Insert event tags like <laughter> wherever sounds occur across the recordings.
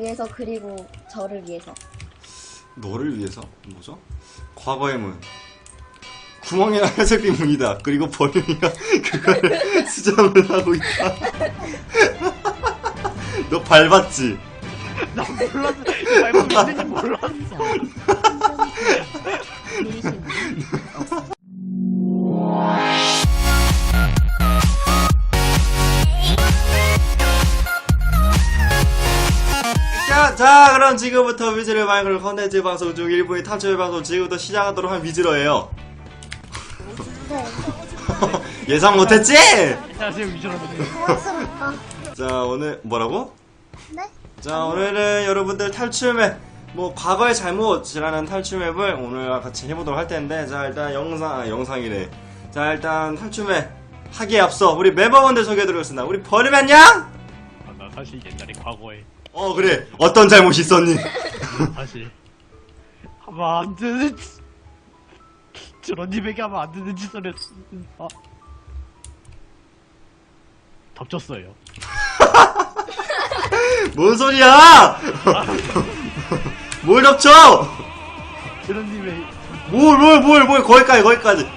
위해서 그리고 저를 위해서. 너를 위해서? 뭐죠? 과거의 문. 구멍이나 회색빛 문이다. 그리고 벌레가 <laughs> 그걸 <laughs> 수정을 하고 있다. <laughs> 너 밟았지? 나 몰랐어. 알고 있는지 몰랐어. 자, 자, 그럼 지금부터 위즈를 마이크를 컨텐츠 방송 중 1부의 탐철 방송 지금부터 시작하도록 한 위즈러예요. 네. <laughs> 예상 못했지? 안녕하세요 위저러분들. 고맙습니다. 자, 오늘 뭐라고? 네? 자, 오늘은 여러분들 탈출맵, 뭐, 과거의 잘못이라는 탈출맵을 오늘 같이 해보도록 할 텐데, 자, 일단 영상, 아, 영상이래. 자, 일단 탈출맵 하기에 앞서 우리 멤버분들 소개해드리겠습니다. 우리 버리맨 양! 아, 나 사실 옛날에 과거에 어, 그래. 어떤 잘못이 있었니? <laughs> 사실 하면 안 되는 짓- 저런 님에게 하면 안 되는 짓을 했습니다. 덮쳤어요. <laughs> 뭔 소리야! <laughs> 뭘 덮쳐! 저런 님의 뭘, 뭘, 뭘, 뭘, 거기까지, 거기까지.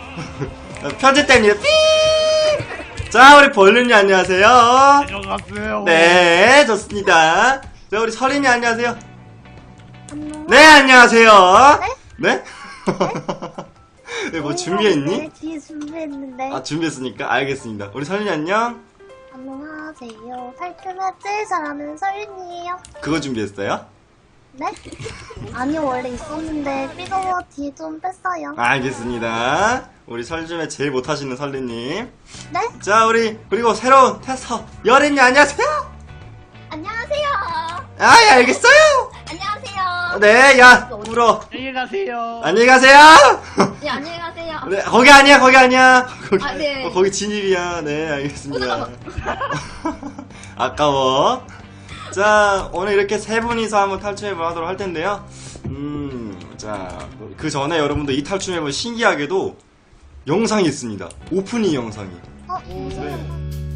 편집 때문에, 삐! 자, 우리 벌룬이 안녕하세요. 안녕하세요. 네, 좋습니다. 자, 우리 설인이 안녕하세요. 안녕. 네, 안녕하세요. 네? <laughs> 네, 뭐 준비했니? 네, 뒤에 준비했는데. 아, 준비했으니까? 알겠습니다. 우리 설인이 안녕? 안녕하세요. 탈출맵 제일 잘하는 서윤이에요. 그거 준비했어요? 네? 아니, 원래 있었는데, 삐도 뒤에 좀 뺐어요. 알겠습니다. 우리 설중에 제일 못하시는 설리님. 네? 자, 우리, 그리고 새로운 테스터, 여린이 안녕하세요? 안녕하세요. 아, 예, 알겠어요? 안녕하세요. 네, 야, 울어. 안녕히 가세요. 안녕히 가세요! <laughs> 네, 안녕히 가세요. 네, 거기 아니야, 거기 아니야. 거기, 아, 네. 어, 거기 진입이야. 네, 알겠습니다. 어, <laughs> 아까워. 자, 오늘 이렇게 세 분이서 한번 하도록 할 텐데요. 음, 자, 그 전에 여러분들 이 탈출맵은 신기하게도 영상이 있습니다. 오프닝 영상이. 어, 네.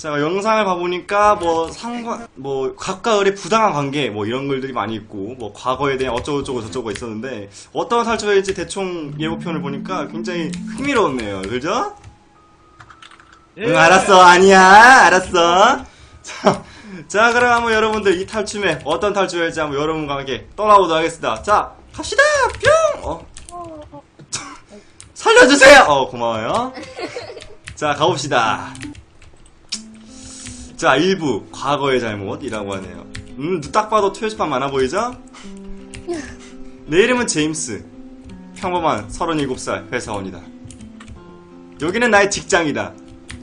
자, 영상을 봐보니까 뭐 상관, 뭐 각과 을의 부당한 관계 뭐 이런 글들이 많이 있고 뭐 과거에 대한 어쩌고저쩌고 저쩌고 있었는데 어떤 탈출일지 대충 예고편을 보니까 굉장히 흥미로웠네요. 그죠? 예. 응, 알았어. 아니야. 알았어. <laughs> 자, 자, 그럼 한번 여러분들 이 탈춤에 어떤 탈출일지 한번 여러분과 함께 떠나보도록 하겠습니다. 자, 갑시다. 뿅! 어, 어, 어. 살려주세요! 어, 고마워요. 자, 가봅시다. 자, 1부, 과거의 잘못이라고 하네요. 음, 딱 봐도 트위스판 많아 보이죠? 내 이름은 제임스. 평범한 37살 회사원이다. 여기는 나의 직장이다.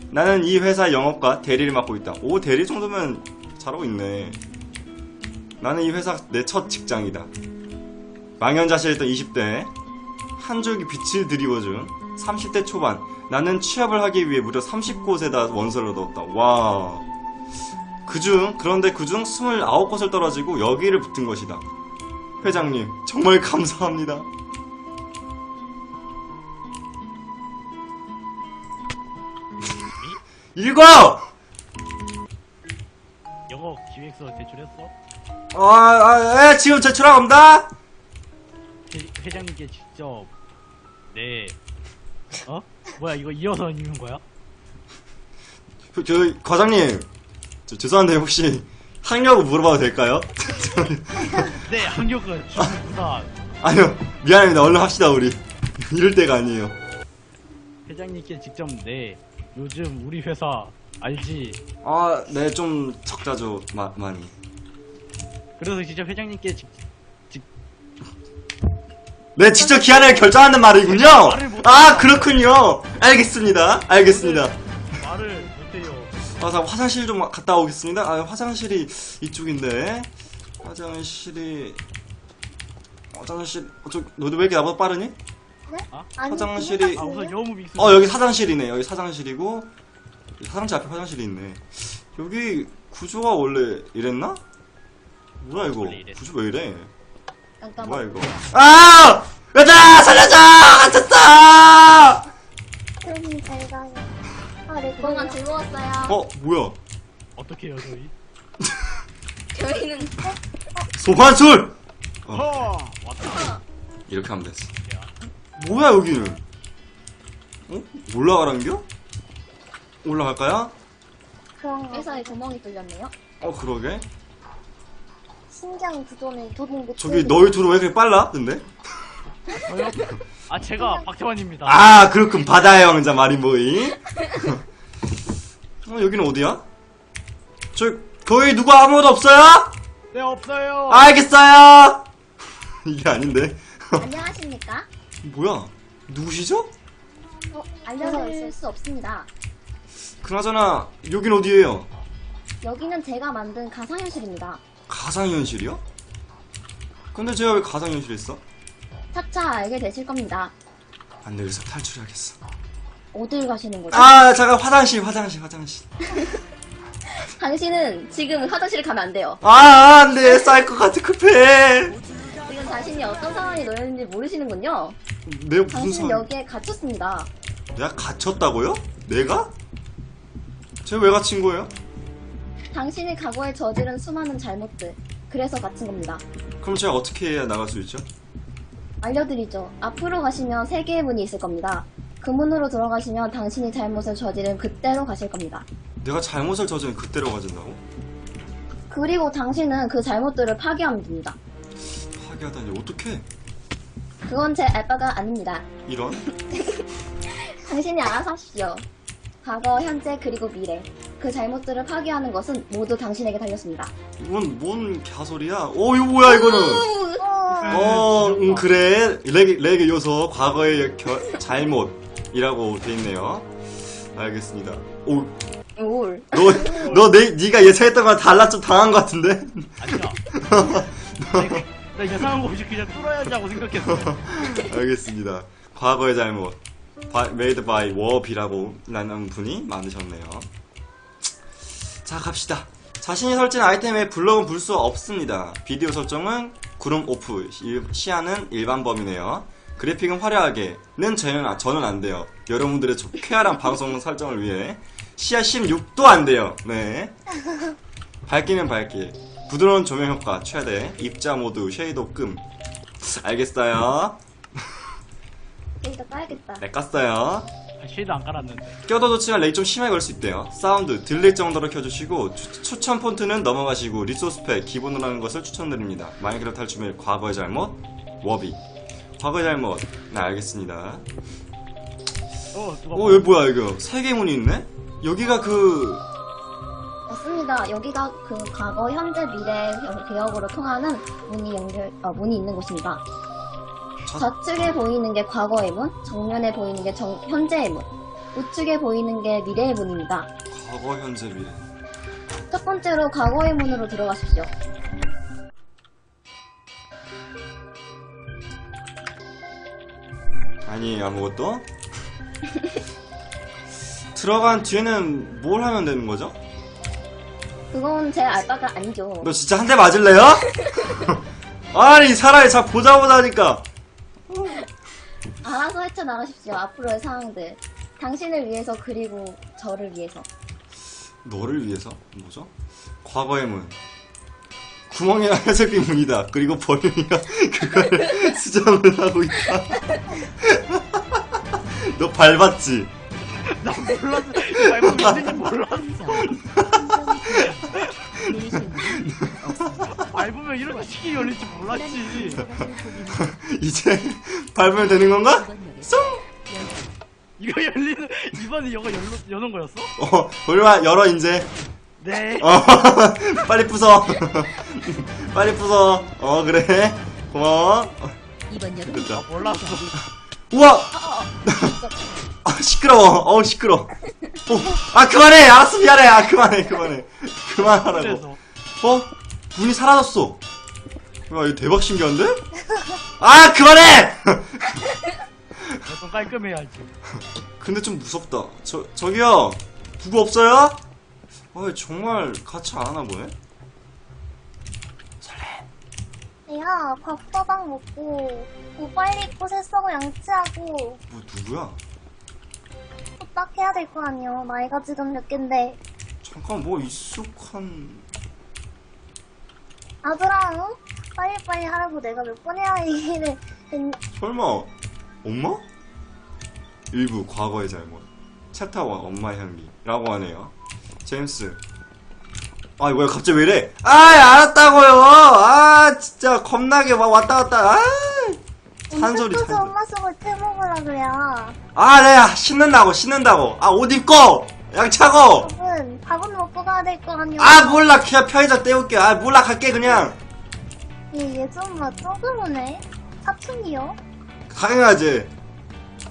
나는 이 회사 영업과 대리를 맡고 있다. 오, 대리 정도면 잘하고 있네. 나는 이 회사 내 첫 직장이다. 망연자실했던 20대. 한 줄기 빛을 드리워준 30대 초반 나는 취업을 하기 위해 무려 30곳에다 원서를 넣었다. 와. 그중 그런데 그중 29곳을 떨어지고 여기를 붙은 것이다. 회장님 정말 감사합니다. 읽어! 영어 기획서 제출했어? 아, 아, 에, 지금 제출하고 온다? 회, 회장님께 직접 네 어? 뭐야 이거 이어서 읽는 거야? 저, 저, 과장님. 저, 죄송한데, 혹시, 학력을 물어봐도 될까요? <laughs> 네 학력은 중부다 아니요, 미안합니다. 얼른 합시다, 우리. 이럴 때가 아니에요. 회장님께 직접 네 요즘 우리 회사 알지? 아, 네, 좀 적자죠, 마, 많이. 그래서 직접 회장님께 직, 네, 직접 기한을 결정하는 말이군요! 말을 못해요. 아, 그렇군요! 알겠습니다. 알겠습니다. 아, 자, 화장실 좀 갔다 오겠습니다. 아, 화장실이 이쪽인데. 화장실이. 화장실, 어, 저, 너도 왜 이렇게 나보다 빠르니? 아니, 화장실이- 그거 아 우선 믹스 어, 여기 사장실이네. 여기 사장실이고. 사장실 앞에 화장실이 있네. 여기 구조가 원래 이랬나? 뭐야, 이거? 원래 이랬어. 구조 왜 이래? 잠깐만. 뭐야, 이거? 아! 여자! 살려줘! 갇혔어! 그동안 즐거웠어요. 어, 뭐야? 어떻게 해요 저희? <laughs> 저희는 소환술! 어. 허! 왔다 이렇게 하면 됐어. 뭐야, 여기는? 어? 올라가란겨? 올라갈까요? 그런 회사에 구멍이 뚫렸네요. 어, 그러게. 신기한 구조는 도둑 못 저기 너희 둘은 왜 그렇게 빨라? 근데? 저요? 아 제가 박태환입니다 아, 그렇군. 바다의 왕자 마린보이. <laughs> 어, 여기는 어디야? 저, 거기 누구 아무도 없어요? 네 없어요 알겠어요! <laughs> 이게 아닌데. 안녕하십니까? 뭐야? 누구시죠? 어, 알려드릴 수 없습니다. 그나저나, 여긴 어디예요? 여기는 제가 만든 가상현실입니다. 가상현실이요? 근데 제가 왜 가상현실에 있어? 차차 알게 되실 겁니다. 안 되겠어. 탈출해야겠어. 어딜 가시는 거죠? 아, 잠깐, 화장실, 화장실, 화장실. <laughs> 당신은 지금 화장실 가면 안 돼요. 아, 안 돼. 쌀것 같아, 급해. 지금 자신이 어떤 상황에 놓였는지 모르시는군요. 내가 무슨 당신은 상황? 여기에 갇혔습니다. 내가 갇혔다고요? 내가? 제가 왜 갇힌 거예요? 당신이 과거에 저지른 수많은 잘못들. 그래서 갇힌 겁니다. 그럼 제가 어떻게 해야 나갈 수 있죠? 알려드리죠. 앞으로 가시면 세 개의 문이 있을 겁니다. 그 문으로 들어가시면 당신이 잘못을 저지른 그때로 가실 겁니다. 내가 잘못을 저지른 그때로 가진다고? 그리고 당신은 그 잘못들을 파괴하면 됩니다. 파괴하다니 어떻게? 그건 제 알바가 아닙니다. 이런? <laughs> 당신이 알아서 하십시오. 과거, 현재, 그리고 미래. 그 잘못들을 파괴하는 것은 모두 당신에게 달렸습니다. 이건 뭔 개소리야? 오 이거 뭐야 이거는? 어, 음 그래. 레게 레게 요소 과거의 겨, 잘못 이라고 돼 있네요. 알겠습니다. 오, 올. 너 너내 네가 예상했던 거랑 달라 좀 당한 것 같은데? 아니야 내가, <laughs> 나 예상한 거 없이 그냥 뚫어야지 하고 생각했어 <laughs> 알겠습니다. 과거의 잘못. 바, made by 워비라고 라는 분이 만드셨네요. 자, 갑시다. 자신이 설치한 아이템에 블럭은 불 수 없습니다. 비디오 설정은 구름 오프, 일- 시야는 일반 범위네요. 그래픽은 화려하게는 저는, 저는 안 돼요. 여러분들의 조- 쾌활한 <laughs> 방송 설정을 위해 시야 16도 안 돼요. 네. 밝기는 밝기. 부드러운 조명 효과 최대. 입자 모드 쉐이도 끔. 알겠어요. 여기다 까야겠다. 네, 깠어요. 쉐이드 안 깔았는데 껴도 좋지만 렉이 좀 심하게 걸 수 있대요. 사운드, 들릴 정도로 켜주시고, 추, 천 폰트는 넘어가시고, 리소스 팩, 기본으로 하는 것을 추천드립니다. 마인크래프트 탈출의 과거의 잘못, 워비. 과거의 잘못. 네, 알겠습니다. 어 누가 어, 여기 뭐야, 이거. 세개 문이 있네? 여기가 그, 맞습니다. 여기가 그 과거, 현재, 미래 개혁으로 통하는 문이 연결, 어, 문이 있는 곳입니다. 저- 좌측에 보이는 게 과거의 문, 정면에 보이는 게 정- 현재의 문, 우측에 보이는 게 미래의 문입니다. 과거, 현재, 미래. 첫 번째로 과거의 문으로 들어가십시오. 아니 아무것도? 들어간 뒤에는 뭘 하면 되는 거죠? 그건 제 알바가 아니죠. 너 진짜 한 대 맞을래요? 아니 사람이 잘 보자 보자니까 알아서 헤쳐나가십시오. 앞으로의 상황들. 당신을 위해서 그리고 저를 위해서. 너를 위해서 뭐죠? 과거의 문 구멍이나 회색빛 문이다 그리고 벌룬이가 그걸 <laughs> 수정을 하고 있다 <laughs> 너 밟았지? 나 몰랐어. 이 말고 있는지 몰랐어. <laughs> 밟으면 이렇게 쉽게 열릴지 몰랐지. 이제 밟으면 되는 건가? 쏙! 이거 열리는, 이번에 이거 열로, 여는 거였어? 어 벌룬아 열어 이제 네. 어 <laughs> 빨리 부숴. <laughs> 빨리 부숴. 어 그래. 고마워. 이번 여름 됐다. 몰랐어. 우와 <laughs> 아 시끄러워. 어우 시끄러 어, 아 그만해. 알았어 미안해. 아 그만해 그만해. 그만하라고. 어 문이 사라졌어. 와 이거 대박 신기한데? 아 그만해! 좀 깔끔해야지. 근데 좀 무섭다. 저 저기요. 부부 없어요 아 정말 같이 안 하나 보네 야, 밥도박 먹고, 뭐 빨리 꽃에 썩어 양치하고, 뭐 누구야 후딱 해야 될 거 아니야. 나이가 지금 몇 갠데. 잠깐 뭐 익숙한 아들아, 응? 빨리빨리 하라고 내가 몇 번 해야 얘기를 했... 설마 엄마? 일부 과거의 잘못 챕터와 엄마의 향기라고 하네요 제임스. 아 이거 갑자기 왜 이래? 아 알았다고요. 아 진짜 겁나게 막 왔다 갔다. 아 산소리 산소리. 엄마 속을 태먹으라 그래야. 아 내가 씻는다고 씻는다고. 아 옷 입고! 양차고! 여러분, 밥은 먹고 가야 될 거 아니야. 아 몰라. 그냥 편의점 때울게 아 몰라. 갈게 그냥. 얘, 얘 좀, 막, 조금은해. 사춘기요? 당연하지.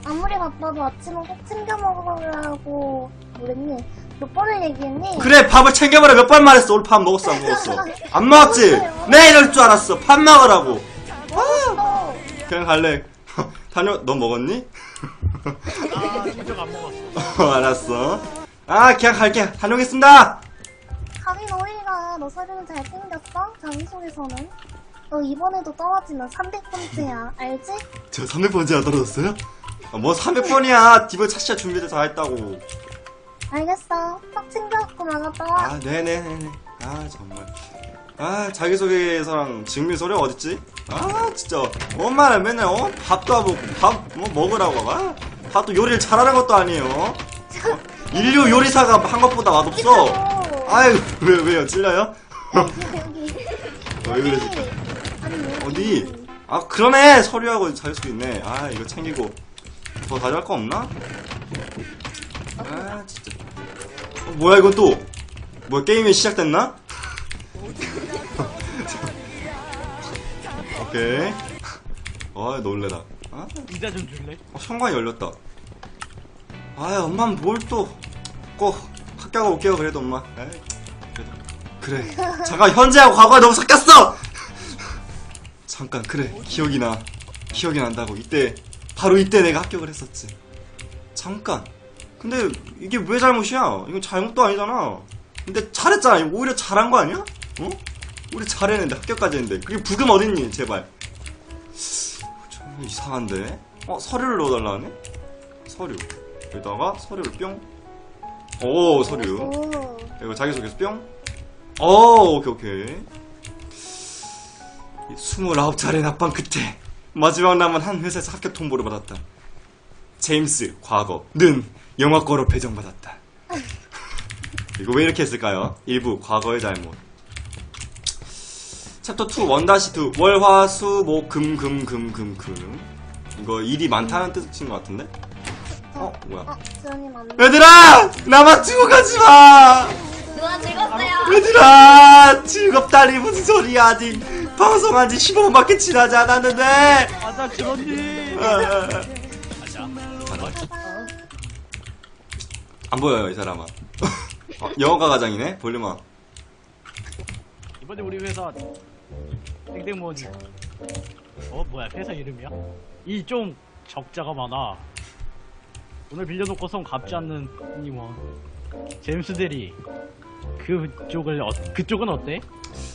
아무리 바빠도 아침은 꼭 챙겨 먹으라고, 뭐랬니? 몇 번을 얘기했니? 그래 밥을 챙겨보라 몇 번 말했어 오늘 밥 먹었어 안 먹었어 안 먹었지 내 이럴 줄 알았어 밥 먹으라고 먹었어. 그냥 갈래 <laughs> 다녀 너 먹었니? 아, 진짜 안 먹었어. 어, 알았어 아 그냥 갈게 다녀오겠습니다 가긴 어디가 너 서류는 잘생겼어? 자기소개서는? 너 이번에도 떨어지면 300번째야 알지? 저 300번째나 떨어졌어요? 아, 뭐 300번이야 디버 차시아 준비도 다 했다고 알겠어. 딱 챙겨갖고 나갔다 와. 아 네네네네 아 정말. 아 자기소개서랑 증명서류 어딨지? 아 진짜. 엄마는 맨날 어? 밥도 안 먹고 밥뭐 먹으라고 아, 밥도 요리를 잘하는 것도 아니에요. 어? 인류 요리사가 한 것보다 맛없어. 아유 왜 왜요? 찔려요? 여기 왜 그러지? 아니 여기. 어디? 아 그러네. 서류하고 자기소개 있네. 아 이거 챙기고. 더 가져갈 거 없나? 아 뭐야 이건 또? 뭐야 게임이 시작됐나? <laughs> 오케이. 아 놀래라. 아? 의자 좀 줄래? 어, 현관이 열렸다. 아 엄마는 뭘 또 꼭 학교가 올게요 그래도 엄마. 에이, 그래도. 그래. 잠깐 현재하고 과거가 너무 섞였어! <laughs> 잠깐 그래. 기억이 나. 기억이 난다고. 이때 바로 이때 내가 합격을 했었지. 잠깐 근데 이게 왜 잘못이야? 이건 잘못도 아니잖아. 근데 잘했잖아. 오히려 잘한 거 아니야? 어? 우리 잘했는데 합격까지 했는데. 그게 부금 어딨니 제발? 좀 이상한데? 어 서류를 넣어달라 하네? 서류. 여기다가 서류를 뿅오 서류. 오, 이거 자기소개서 뿅. 어, 오케이, 오케이. 29차례 납방 끝에 마지막 남은 한 회사에서 합격 통보를 받았다. 제임스, 과거는 영화과로 배정받았다. 이거 왜 이렇게 했을까요? 일부, 과거의 잘못. 챕터 2, 1-2, 월, 화, 수, 목, 금, 금, 금, 금, 금. 이거 일이 많다는 뜻인 것 같은데? 어, 뭐야. 어, 지원님 안. 얘들아! 나만 두고 가지 마! 누가 즐겁어요? 얘들아 즐겁다니 무슨 소리야 아직 방송한 지 15분밖에 지나지 않았는데 맞아, 아. 안 보여요 이 사람아 <laughs> 어, 영어가 가장이네 볼륨아 이번에 우리 회사 땡땡모니 어 뭐야 회사 이름이야? 이 좀 적자가 많아. 오늘 빌려놓고 선 갚지 않는 이뭐 제임스 대리 그쪽을 어, 그쪽은 어때?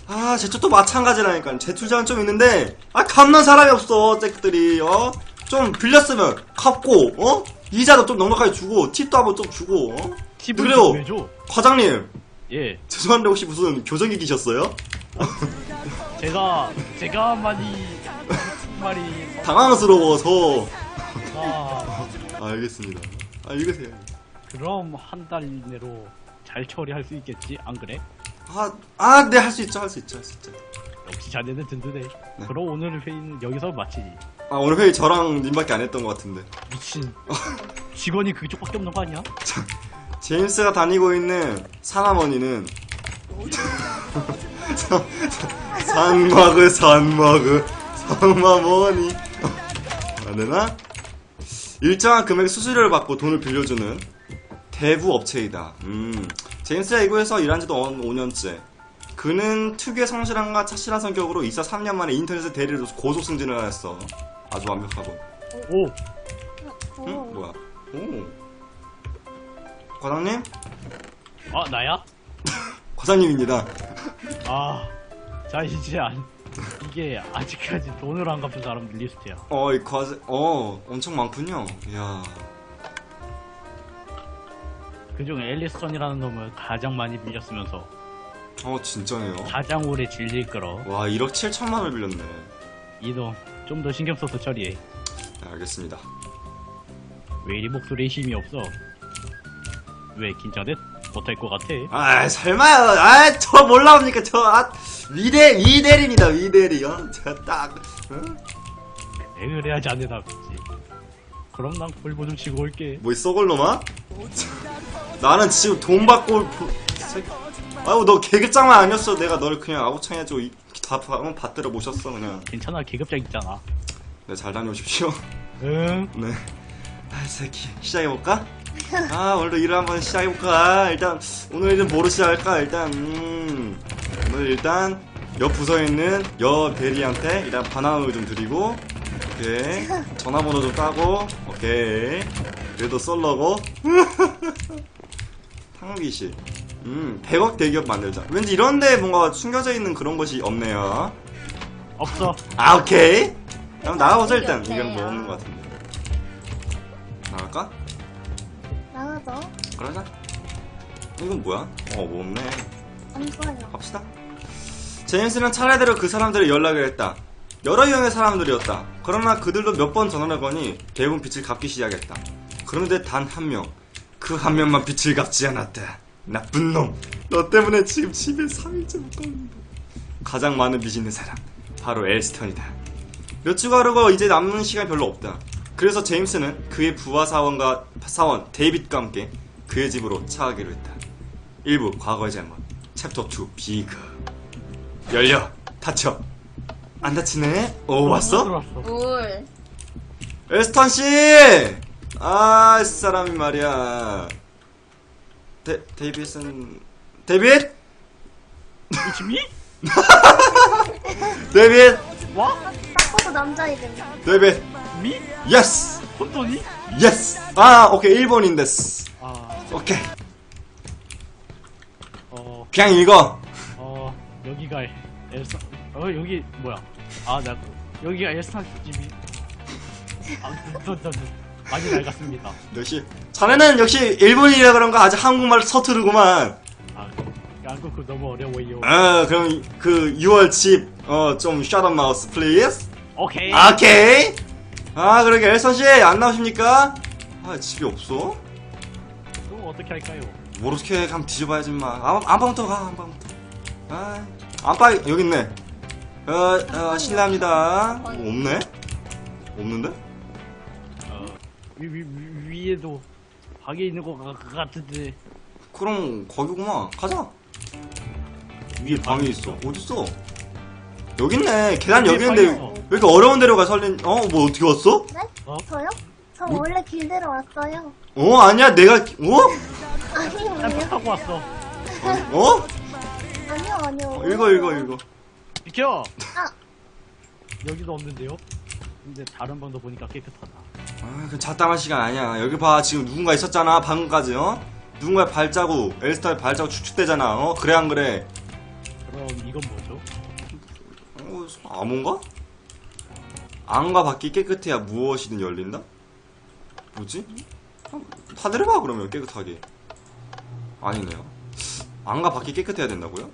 아, 제 쪽도 마찬가지라니까. 제출자는 좀 있는데, 아, 갚는 사람이 없어, 잭들이, 어? 좀 빌렸으면 갚고, 어? 이자도 좀 넉넉하게 주고, 팁도 한번 좀 주고, 어? 팁을 그래요. 좀 해줘. 과장님, 예, 죄송한데 혹시 무슨 교정기기셨어요? 제가 제가 많이 말이 당황스러워서. 아 아, 알겠습니다. 아, 읽으세요. 그럼 한 달 이내로 잘 처리할 수 있겠지? 안 그래? 아, 아, 네, 할 수 있죠, 할 수 있죠, 할 수 있죠. 역시 자네는 든든해. 그럼 오늘 회의는 여기서 마치지. 아, 오늘 회의 저랑 님밖에 안 했던 것 같은데. 미친. <laughs> 직원이 그쪽밖에 없는 거 아니야? 제임스가 다니고 있는 사나머니는 <laughs> 산마그 산마그 산마머니 안 되나? 일정한 금액 수수료를 받고 돈을 빌려주는 대부 업체이다. 음, 제임스가 이곳에서 일한 지도 5년째. 그는 특유의 성실함과 착실한 성격으로 이사 3년 만에 인터넷에 줘서 고속 승진을 하였어. 아주 완벽하고. 오, 응? 어, 뭐야? 오. 과장님? 아 나야? <laughs> 과장님입니다. 아, 자 이제 안 이게 아직까지 돈을 안 갚은 사람들 리스트야. 어, 이 과제, 어, 엄청 많군요. 이야. 그중 앨리스턴이라는 놈을 가장 많이 빌렸으면서 어, 진짜네요. 가장 오래 질질 끌어. 와, 1억 7천만을 빌렸네. 이놈 좀 더 신경 써서 처리해. 네, 알겠습니다. 왜 이리 목소리에 힘이 없어? 왜 긴장돼? 못할 것 같아? 아, 설마요. 아, 저 몰라옵니까? 저, 아, 위대, 위대리입니다, 위대리. 어, 제가 딱, 응? 왜 그래야지 안 되나 보지. 그럼 난 골보 좀 치고 올게. 뭐, 이 썩을 놈아? 나는 지금 돈 받고, 보- 새- 아유, 너 계급장만 아니었어. 내가 너를 그냥 아구창해가지고, 이- 다, 바- 받들어 모셨어, 그냥. 괜찮아 계급장 있잖아. 네, 잘 다녀오십시오. 응. 네. 아, 이 새끼. 시작해볼까? 아, 오늘도 일을 한번 시작해볼까? 일단, 오늘 일은 뭐로 시작할까? 일단, 음, 오늘 일단, 옆 부서에 있는 여 대리한테 일단 바나나를 좀 드리고, 오케이. 전화번호 좀 따고, 오케이. 그래도 썰러고. <laughs> 탕비실. 음, 100억 대기업 만들자. 왠지 이런데 뭔가 숨겨져 있는 그런 것이 없네요. 없어. 아, 오케이. 그럼 나가보자, 일단. 이건 뭐 없는 것 같은데. 나갈까? 나가죠. 그러자. 이건 뭐야? 어, 뭐 없네. 안 좋아요. 갑시다. 제임스는 차례대로 그 사람들을 연락을 했다. 여러 유형의 사람들이었다. 그러나 그들도 몇 번 전화를 거니 대부분 빚을 갚기 시작했다. 그런데 단 한 명. 그 한 명만 빚을 갚지 않았다. 나쁜 놈. 너 때문에 지금 집에 3일째 못 갔는데. 가장 많은 빚 있는 사람. 바로 엘스턴이다. 몇 주가 흐르고 이제 남는 시간이 별로 없다. 그래서 제임스는 그의 부하 사원과 사원 데이빗과 함께 그의 집으로 차가기로 했다. 1부 과거의 잘못 챕터 2 비그 열려 닫혀 안 닫히네 오 왔어? 들어왔어. 물. 에스턴 씨! 아, 이 사람이 말이야. 데, 데이빗은, 데이빗? 이치미? <laughs> 데이빗! 와? 딱 봐도 남자 이름. 데이빗! 미? 예스! 혼돈이? 예스! 아, 오케이, 일본인 데스. 아, 오케이. 어, 그냥 읽어. 어, 여기가 엘사, 어, 여기, 뭐야. 아, 나, 여기가 엘사 집이. 아, 저, 저, 저, 많이 낡았습니다. 역시, 자네는 역시 일본이라 그런가 아주 한국말 서투르구만. 아, 한국 너무 어려워요. 아, 그럼 그 6월 집, 어, 좀 샷업 마우스, 플리즈? 오케이. 오케이. 아, 그러게, 엘선 씨, 안 나오십니까? 아, 집이 없어? 그럼 어떻게 할까요? 해? 한번 뒤져봐야지, 마. 안, 안방부터 가, 안방부터. 아, 안방, 여기 있네. 어, 어, 실례합니다. 어, 없네? 없는데? 어, 위, 위, 위, 위에도 방에 있는 것 같- 같은데. 그럼, 거기구만. 가자. 위에 방이 있어. 어딨어? 여기 있네. 계단 여기 있는데. 왜 이렇게 어려운 데로 가, 설린, 어, 뭐 어떻게 왔어? 네? 어? 저요? 저 원래 길대로 왔어요. 어, 아니야, 내가, 어? 아니요, 난 아니요. 타고 왔어. 어? 아니요, 아니요. 어, 읽어, 읽어, 읽어. 비켜! 아. 여기도 없는데요? 근데 다른 방도 보니까 깨끗하다. 아, 그 잡담할 시간 아니야. 여기 봐, 지금 누군가 있었잖아, 방금까지, 어? 누군가의 발자국, 엘스타의 발자국 추측되잖아, 어? 그래, 안 그래? 그럼 이건 뭐죠? 어, 암호인가? 안과 밖이 깨끗해야 무엇이든 열린다? 뭐지? 해봐, 그러면, 깨끗하게. 아니네요. 안과 밖이 깨끗해야 된다고요?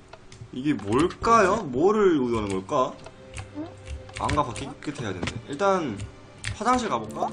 이게 뭘까요? 뭐를 의도하는 걸까? 안과 밖이 깨끗해야 된대. 일단, 화장실 가볼까?